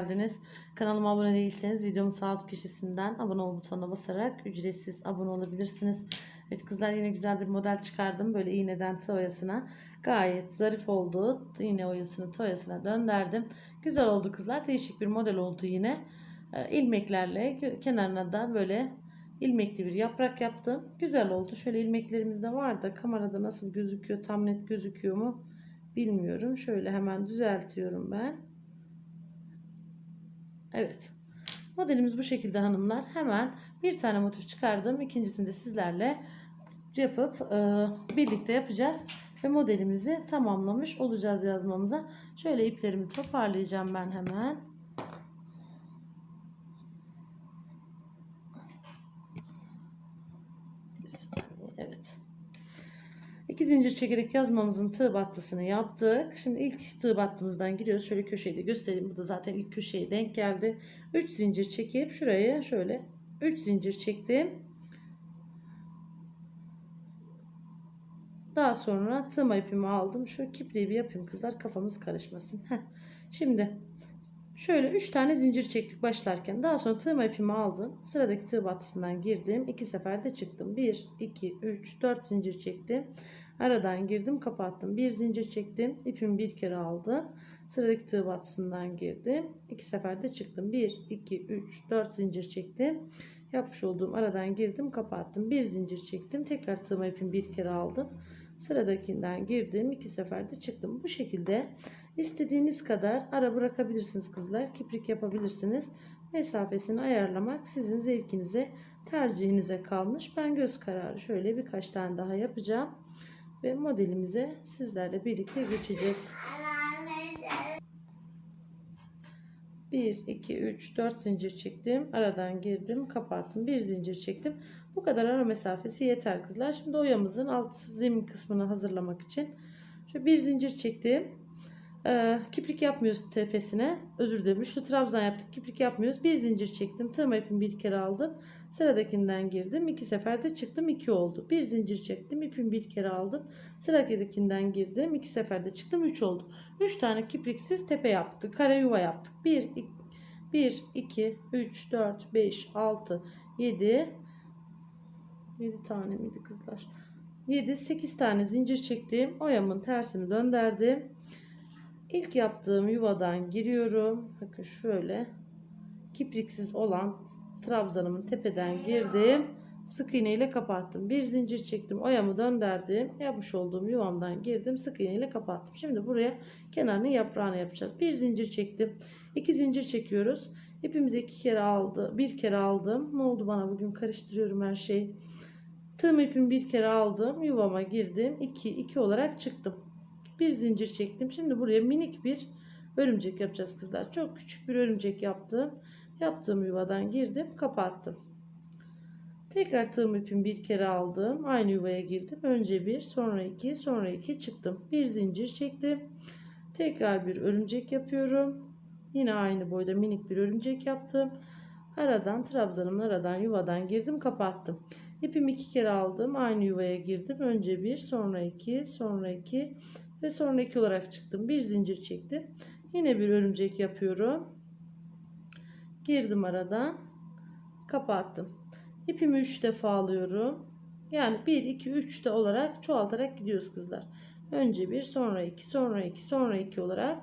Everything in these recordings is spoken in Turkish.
geldiniz. Kanalıma abone değilseniz videomun sağ alt köşesinden abone ol butonuna basarak ücretsiz abone olabilirsiniz. Evet kızlar yine güzel bir model çıkardım. Böyle iğneden tığ oyasına. Gayet zarif oldu. İğne oyasını tığ oyasına döndürdüm. Güzel oldu kızlar. Değişik bir model oldu yine. Ee, ilmeklerle kenarına da böyle ilmekli bir yaprak yaptım. Güzel oldu. Şöyle ilmeklerimiz de var da kamerada nasıl gözüküyor tam net gözüküyor mu bilmiyorum. Şöyle hemen düzeltiyorum ben. Evet. Modelimiz bu şekilde hanımlar. Hemen bir tane motif çıkardım. İkincisini de sizlerle yapıp e, birlikte yapacağız. Ve modelimizi tamamlamış olacağız yazmamıza. Şöyle iplerimi toparlayacağım ben hemen. Bir saniye, Evet. İki zincir çekerek yazmamızın tığ battısını yaptık. Şimdi ilk tığ battımızdan giriyoruz. Şöyle köşeyi de göstereyim. Bu da zaten ilk köşeye denk geldi. 3 zincir çekip şuraya şöyle 3 zincir çektim. Daha sonra tığma ipimi aldım. Şu kipriği bir yapayım kızlar kafamız karışmasın. Heh. Şimdi şöyle 3 tane zincir çektik başlarken. Daha sonra tığma ipimi aldım. Sıradaki tığ battısından girdim. 2 seferde çıktım. 1, 2, 3, 4 zincir çektim. Aradan girdim kapattım. Bir zincir çektim. ipimi bir kere aldım. Sıradaki tığ battısından girdim. 2 seferde çıktım. 1, 2, 3, 4 zincir çektim. Yapmış olduğum aradan girdim kapattım. Bir zincir çektim. Tekrar tığıma ipimi bir kere aldım. Sıradakinden girdim. iki seferde çıktım. Bu şekilde istediğiniz kadar ara bırakabilirsiniz kızlar. Kiprik yapabilirsiniz. Mesafesini ayarlamak sizin zevkinize, tercihinize kalmış. Ben göz kararı şöyle birkaç tane daha yapacağım. Ve modelimize sizlerle birlikte geçeceğiz. 1, 2, 3, 4 zincir çektim. Aradan girdim, kapattım. Bir zincir çektim. Bu kadar ara mesafesi yeter kızlar. Şimdi oyamızın alt zemin kısmını hazırlamak için şöyle bir zincir çektim. Ee, kiprik yapmıyoruz tepesine. Özür dilerim. Üçlü trabzan yaptık. Kiprik yapmıyoruz. Bir zincir çektim. Tığma ipimi bir kere aldım. Sıradakinden girdim. iki seferde çıktım. iki oldu. Bir zincir çektim. ipimi bir kere aldım. Sıradakinden girdim. iki seferde çıktım. Üç oldu. Üç tane kipriksiz tepe yaptık. Kare yuva yaptık. Bir, iki, 1, 2, 3, 4, 5, 6, 7 7 tane miydi kızlar? 7, 8 tane zincir çektim. Oyamın tersini döndürdüm. İlk yaptığım yuvadan giriyorum. Bakın şöyle kipriksiz olan trabzanımın tepeden girdim. Sık iğne ile kapattım. Bir zincir çektim. Oyamı döndürdüm. Yapmış olduğum yuvamdan girdim. Sık iğne ile kapattım. Şimdi buraya kenarını yaprağını yapacağız. Bir zincir çektim. İki zincir çekiyoruz. İpimizi iki kere aldı. Bir kere aldım. Ne oldu bana bugün karıştırıyorum her şeyi. Tığım ipimi bir kere aldım. Yuvama girdim. 2 2 olarak çıktım. Bir zincir çektim. Şimdi buraya minik bir örümcek yapacağız kızlar. Çok küçük bir örümcek yaptım. Yaptığım yuvadan girdim. Kapattım. Tekrar tığım ipimi bir kere aldım. Aynı yuvaya girdim. Önce bir, sonra iki, sonra iki çıktım. Bir zincir çektim. Tekrar bir örümcek yapıyorum. Yine aynı boyda minik bir örümcek yaptım. Aradan trabzanımın aradan yuvadan girdim kapattım. İpimi iki kere aldım. Aynı yuvaya girdim. Önce bir, sonra iki, sonra iki ve sonra iki olarak çıktım. Bir zincir çektim. Yine bir örümcek yapıyorum. Girdim aradan. Kapattım. İpimi 3 defa alıyorum. Yani 1, 2, 3 de olarak çoğaltarak gidiyoruz kızlar. Önce 1, sonra 2, sonra 2, sonra 2 olarak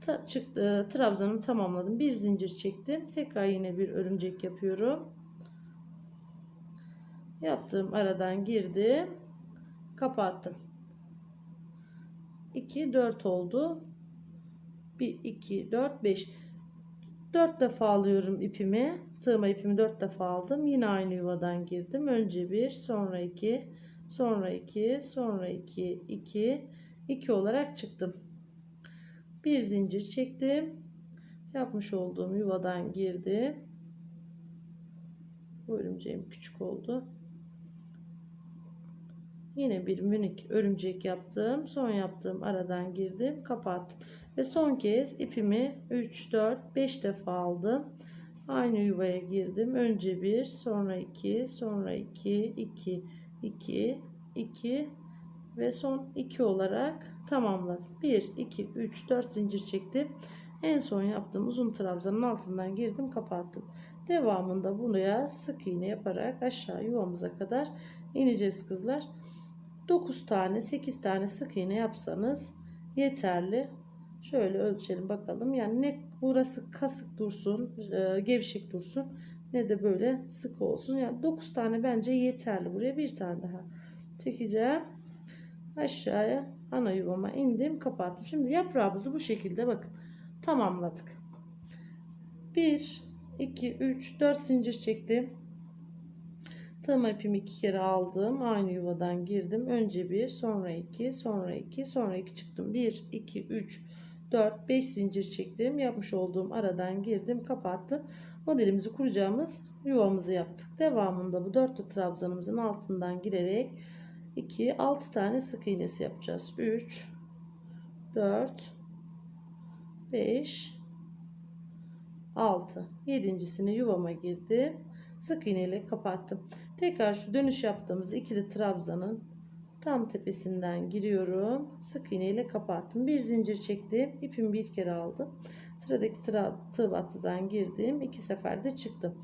ta, çıktı, trabzanımı tamamladım. Bir zincir çektim. Tekrar yine bir örümcek yapıyorum. Yaptığım aradan girdim. Kapattım. 2, 4 oldu. 1, 2, 4, 5. 4 defa alıyorum ipimi. Tığıma ipimi 4 defa aldım. Yine aynı yuvadan girdim. Önce 1, sonra 2, sonra 2, sonra 2, 2, 2 olarak çıktım. Bir zincir çektim. Yapmış olduğum yuvadan girdim. Bu örümceğim küçük oldu. Yine bir minik örümcek yaptım. Son yaptığım aradan girdim. Kapattım. Ve son kez ipimi 3, 4, 5 defa aldım. Aynı yuvaya girdim. Önce 1, sonra 2, sonra 2, 2, 2, 2 ve son 2 olarak tamamladım. 1, 2, 3, 4 zincir çektim. En son yaptığım uzun trabzanın altından girdim kapattım. Devamında buraya sık iğne yaparak aşağı yuvamıza kadar ineceğiz kızlar. 9 tane 8 tane sık iğne yapsanız yeterli. Şöyle ölçelim bakalım. Yani ne burası kasık dursun, e, gevşek dursun ne de böyle sık olsun. Yani 9 tane bence yeterli. Buraya bir tane daha çekeceğim. Aşağıya ana yuvama indim, kapattım. Şimdi yaprağımızı bu şekilde bakın tamamladık. 1 2 3 4 zincir çektim. Tığım ipimi iki kere aldım. Aynı yuvadan girdim. Önce bir, sonra iki, sonra iki, sonra iki çıktım. 1 2 3 4 5 zincir çektim. Yapmış olduğum aradan girdim, kapattım. Modelimizi kuracağımız yuvamızı yaptık. Devamında bu dörtlü trabzanımızın altından girerek 2 6 tane sık iğnesi yapacağız. 3 4 5 6 yedincisini yuvama girdim. Sık iğne ile kapattım. Tekrar şu dönüş yaptığımız ikili trabzanın tam tepesinden giriyorum. Sık iğne ile kapattım. Bir zincir çektim. İpimi bir kere aldım. Sıradaki tığ battıdan girdim. iki seferde çıktım.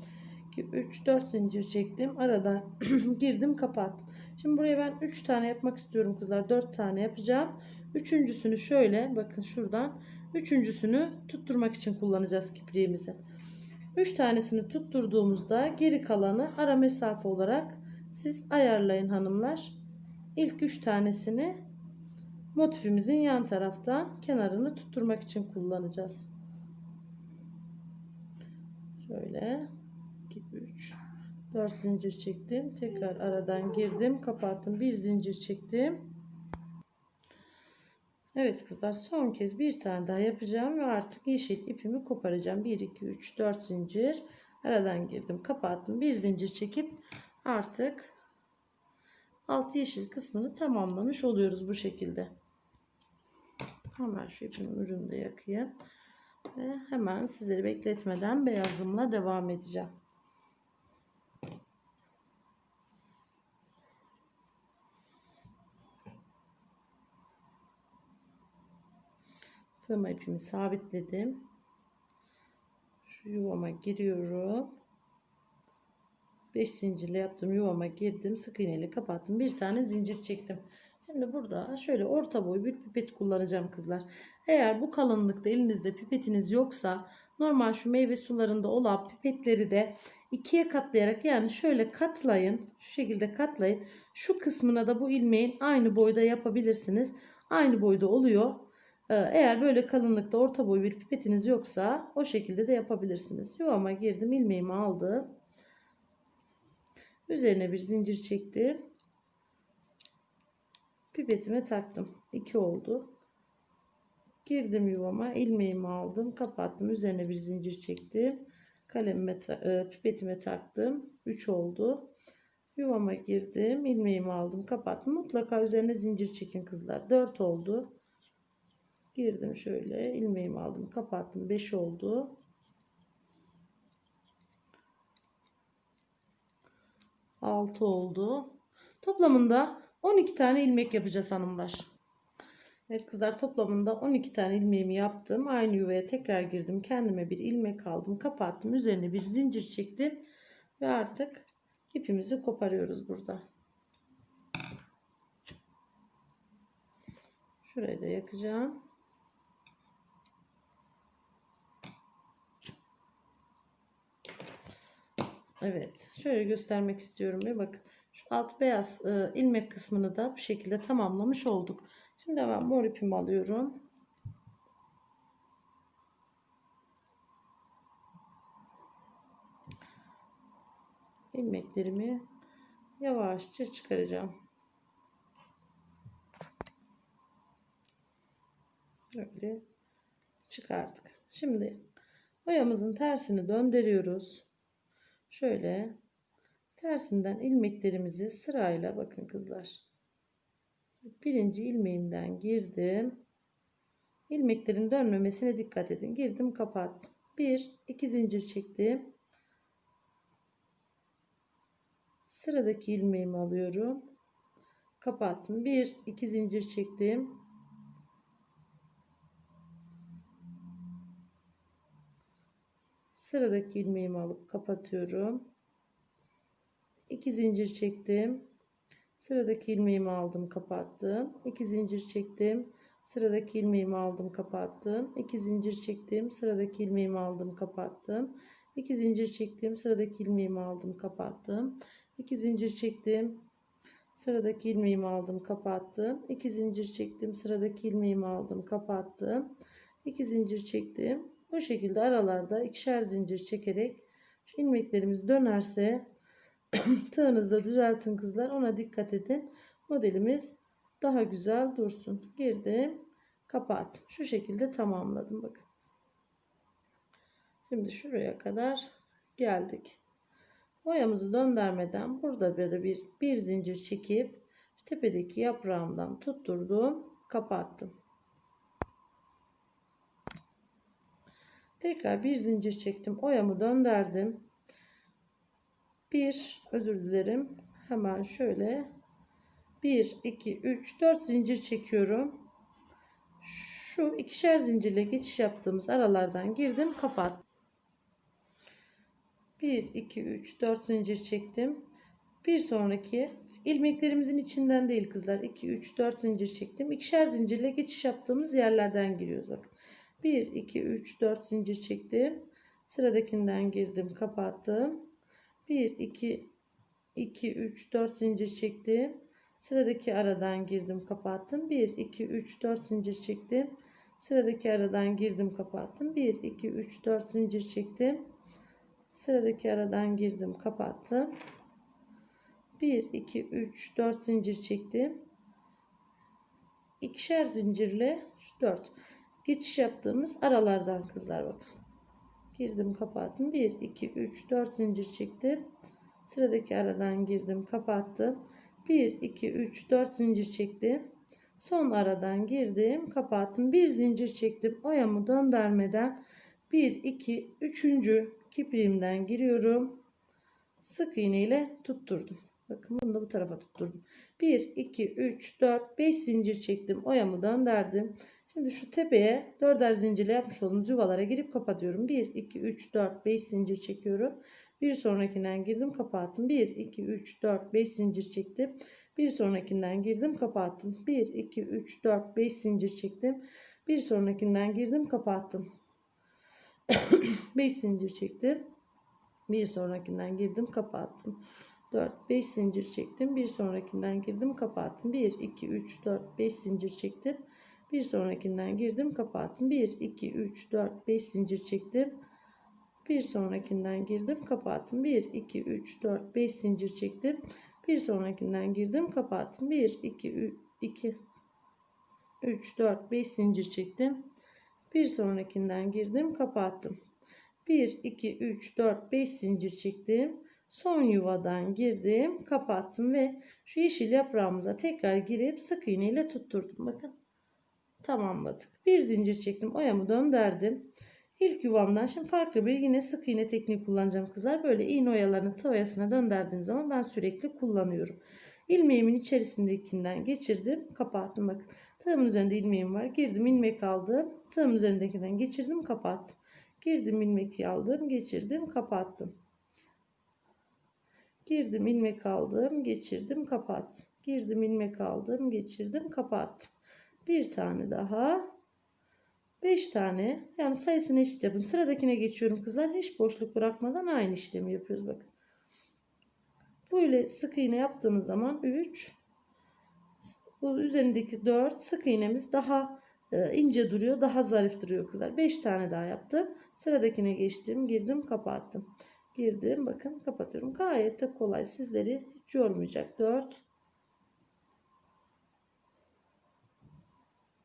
2, 3, 4 zincir çektim. Aradan girdim kapattım. Şimdi buraya ben 3 tane yapmak istiyorum kızlar. 4 tane yapacağım. Üçüncüsünü şöyle bakın şuradan. Üçüncüsünü tutturmak için kullanacağız kipriğimizi. 3 tanesini tutturduğumuzda geri kalanı ara mesafe olarak siz ayarlayın hanımlar. İlk 3 tanesini motifimizin yan taraftan kenarını tutturmak için kullanacağız. Şöyle 2 3 4 zincir çektim. Tekrar aradan girdim, kapattım. Bir zincir çektim. Evet kızlar son kez bir tane daha yapacağım ve artık yeşil ipimi koparacağım. 1 2 3 4 zincir aradan girdim, kapattım. Bir zincir çekip artık alt yeşil kısmını tamamlamış oluyoruz bu şekilde. Hemen şu ipimin ucunu yakayım. Ve hemen sizleri bekletmeden beyazımla devam edeceğim. Tığma ipimi sabitledim. Şu yuvama giriyorum. 5 zincirle yaptım yuvama girdim. Sık iğneyle kapattım. Bir tane zincir çektim. Şimdi burada şöyle orta boy bir pipet kullanacağım kızlar. Eğer bu kalınlıkta elinizde pipetiniz yoksa normal şu meyve sularında olan pipetleri de ikiye katlayarak yani şöyle katlayın. Şu şekilde katlayın. Şu kısmına da bu ilmeğin aynı boyda yapabilirsiniz. Aynı boyda oluyor. Ee, eğer böyle kalınlıkta orta boy bir pipetiniz yoksa o şekilde de yapabilirsiniz. Yuvama girdim ilmeğimi aldım. Üzerine bir zincir çektim. Pipetime taktım. 2 oldu. Girdim yuvama ilmeğimi aldım kapattım. Üzerine bir zincir çektim. Kalemime e, pipetime taktım. 3 oldu. Yuvama girdim. ilmeğimi aldım kapattım. Mutlaka üzerine zincir çekin kızlar. 4 oldu girdim şöyle ilmeğimi aldım kapattım 5 oldu. Altı oldu. Toplamında 12 tane ilmek yapacağız hanımlar. Evet kızlar toplamında 12 tane ilmeğimi yaptım. Aynı yuvaya tekrar girdim kendime bir ilmek aldım kapattım üzerine bir zincir çektim ve artık ipimizi koparıyoruz burada. Şurayı da yakacağım Evet. Şöyle göstermek istiyorum. Ve bakın. Şu alt beyaz e, ilmek kısmını da bu şekilde tamamlamış olduk. Şimdi ben mor ipimi alıyorum. ilmeklerimi yavaşça çıkaracağım. Böyle çıkarttık. Şimdi boyamızın tersini döndürüyoruz. Şöyle tersinden ilmeklerimizi sırayla bakın kızlar. Birinci ilmeğimden girdim. İlmeklerin dönmemesine dikkat edin. Girdim kapattım. Bir, iki zincir çektim. Sıradaki ilmeğimi alıyorum. Kapattım. Bir, iki zincir çektim. Sıradaki ilmeğimi alıp kapatıyorum. 2 zincir çektim. Sıradaki ilmeğimi aldım, kapattım. 2 zincir çektim. Sıradaki ilmeğimi aldım, kapattım. 2 zincir çektim. Sıradaki ilmeğimi aldım, kapattım. 2 zincir çektim. Sıradaki ilmeğimi aldım, kapattım. 2 zincir çektim. Sıradaki ilmeğimi aldım, kapattım. 2 zincir çektim. Sıradaki ilmeğimi aldım, kapattım. 2 zincir çektim. Bu şekilde aralarda ikişer zincir çekerek ilmeklerimiz dönerse tığınızda düzeltin kızlar. Ona dikkat edin. Modelimiz daha güzel dursun. Girdim. Kapattım. Şu şekilde tamamladım. Bakın. Şimdi şuraya kadar geldik. Boyamızı döndürmeden burada böyle bir, bir zincir çekip tepedeki yaprağımdan tutturdum. Kapattım. Tekrar bir zincir çektim. Oyamı döndürdüm. Bir özür dilerim. Hemen şöyle 1 2 3 4 zincir çekiyorum. Şu ikişer zincirle geçiş yaptığımız aralardan girdim, kapat. 1 2 3 4 zincir çektim. Bir sonraki ilmeklerimizin içinden değil kızlar. 2 3 4 zincir çektim. İkişer zincirle geçiş yaptığımız yerlerden giriyoruz bakın. 1 2 3 4 zincir çektim. Sıradakinden girdim, kapattım. 1 2 2 3 4 zincir çektim. Sıradaki aradan girdim, kapattım. 1 2 3 4 zincir çektim. Sıradaki aradan girdim, kapattım. 1 2 3 4 zincir çektim. Sıradaki aradan girdim, kapattım. 1 2 3 4 zincir çektim. İkişer zincirle 4 geçiş yaptığımız aralardan kızlar bakın. Girdim, kapattım. 1 2 3 4 zincir çektim. Sıradaki aradan girdim, kapattım. 1 2 3 4 zincir çektim. Son aradan girdim, kapattım. Bir zincir çektim. Oyamı döndürmeden 1 2 3. kipriğimden giriyorum. Sık iğne ile tutturdum. Bakın bunu da bu tarafa tutturdum. 1 2 3 4 5 zincir çektim. Oyamı döndürdüm. Şimdi şu tepeye dörder zincirle yapmış olduğumuz yuvalara girip kapatıyorum. 1 2 3 4 5 zincir çekiyorum. Bir sonrakinden girdim kapattım. 1, 2, 3, 4, 5 zincir çektim. Bir sonrakinden girdim kapattım. 1, 2, 3, 4, 5 zincir çektim. Bir sonrakinden girdim kapattım. 5 zincir çektim. Bir sonrakinden girdim kapattım. 4, 5 zincir çektim. Bir sonrakinden girdim kapattım. 1, 2, 3, 4, 5 zincir çektim. Bir sonrakinden girdim kapattım. 1, 2, 3, 4, 5 zincir çektim. Bir sonrakinden girdim, kapattım. 1 2 3 4 5 zincir çektim. Bir sonrakinden girdim, kapattım. 1 2 2 3 4 5 zincir çektim. Bir sonrakinden girdim, kapattım. 1 2 3 4 5 zincir çektim. Son yuvadan girdim, kapattım ve şu yeşil yaprağımıza tekrar girip sık iğne ile tutturdum. Bakın. Tamamladık. Bir zincir çektim, oyamı döndürdüm. İlk yuvamdan şimdi farklı bir yine sık iğne tekniği kullanacağım kızlar. Böyle iğne oyalarını tığ oyasına döndürdüğüm zaman ben sürekli kullanıyorum. İlmeğimin içerisindekinden geçirdim. Kapattım bak. Tığımın üzerinde ilmeğim var. Girdim ilmek aldım. Tığımın üzerindekinden geçirdim kapattım. Girdim ilmek aldım. Geçirdim kapattım. Girdim ilmek aldım. Geçirdim kapattım. Girdim ilmek aldım. Geçirdim kapattım. Bir tane daha 5 tane yani sayısını eşit yapın. Sıradakine geçiyorum kızlar. Hiç boşluk bırakmadan aynı işlemi yapıyoruz bakın. Böyle sık iğne yaptığımız zaman 3 bu üzerindeki 4 sık iğnemiz daha e, ince duruyor. Daha zarif duruyor kızlar. 5 tane daha yaptım. Sıradakine geçtim. Girdim kapattım. Girdim bakın kapatıyorum. Gayet de kolay. Sizleri hiç yormayacak. 4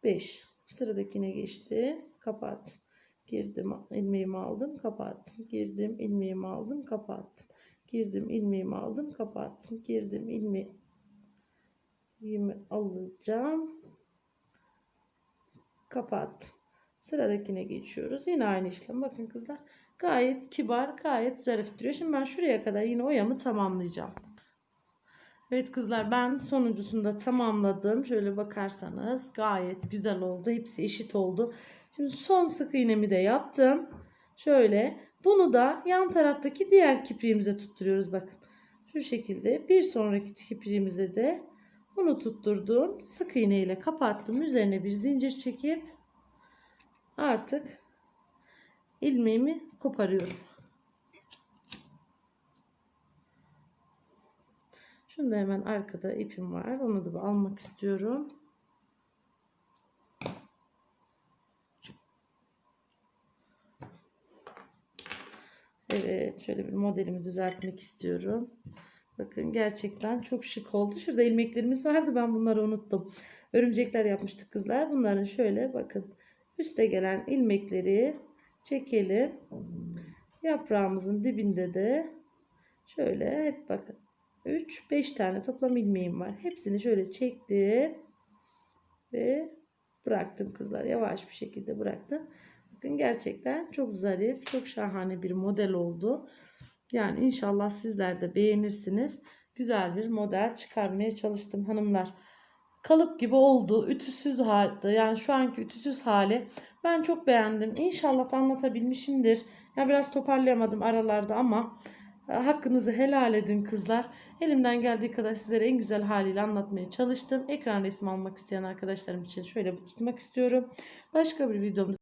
5 Sıradakine geçti. Kapat. Girdim ilmeğimi aldım kapattım. Girdim ilmeğimi aldım kapattım. Girdim ilmeğimi aldım kapattım. Girdim ilmeğimi alacağım. Kapattım. Sıradakine geçiyoruz. Yine aynı işlem. Bakın kızlar. Gayet kibar, gayet zarif duruyor. Şimdi ben şuraya kadar yine oyamı tamamlayacağım. Evet kızlar ben sonuncusunu da tamamladım. Şöyle bakarsanız gayet güzel oldu. Hepsi eşit oldu. Şimdi son sık iğnemi de yaptım. Şöyle Bunu da yan taraftaki diğer kipriğimize tutturuyoruz bakın. Şu şekilde bir sonraki kipriğimize de bunu tutturdum. Sık iğne ile kapattım. Üzerine bir zincir çekip artık ilmeğimi koparıyorum. Şunda hemen arkada ipim var. Onu da almak istiyorum. Evet, şöyle bir modelimi düzeltmek istiyorum. Bakın gerçekten çok şık oldu. Şurada ilmeklerimiz vardı. Ben bunları unuttum. Örümcekler yapmıştık kızlar. Bunların şöyle bakın. Üste gelen ilmekleri çekelim. Yaprağımızın dibinde de şöyle hep bakın. 3-5 tane toplam ilmeğim var. Hepsini şöyle çektim. Ve bıraktım kızlar. Yavaş bir şekilde bıraktım. Bakın gerçekten çok zarif, çok şahane bir model oldu. Yani inşallah sizler de beğenirsiniz. Güzel bir model çıkarmaya çalıştım hanımlar. Kalıp gibi oldu. Ütüsüz halde. Yani şu anki ütüsüz hali. Ben çok beğendim. İnşallah anlatabilmişimdir. Ya biraz toparlayamadım aralarda ama hakkınızı helal edin kızlar. Elimden geldiği kadar sizlere en güzel haliyle anlatmaya çalıştım. Ekran resmi almak isteyen arkadaşlarım için şöyle tutmak istiyorum. Başka bir videomda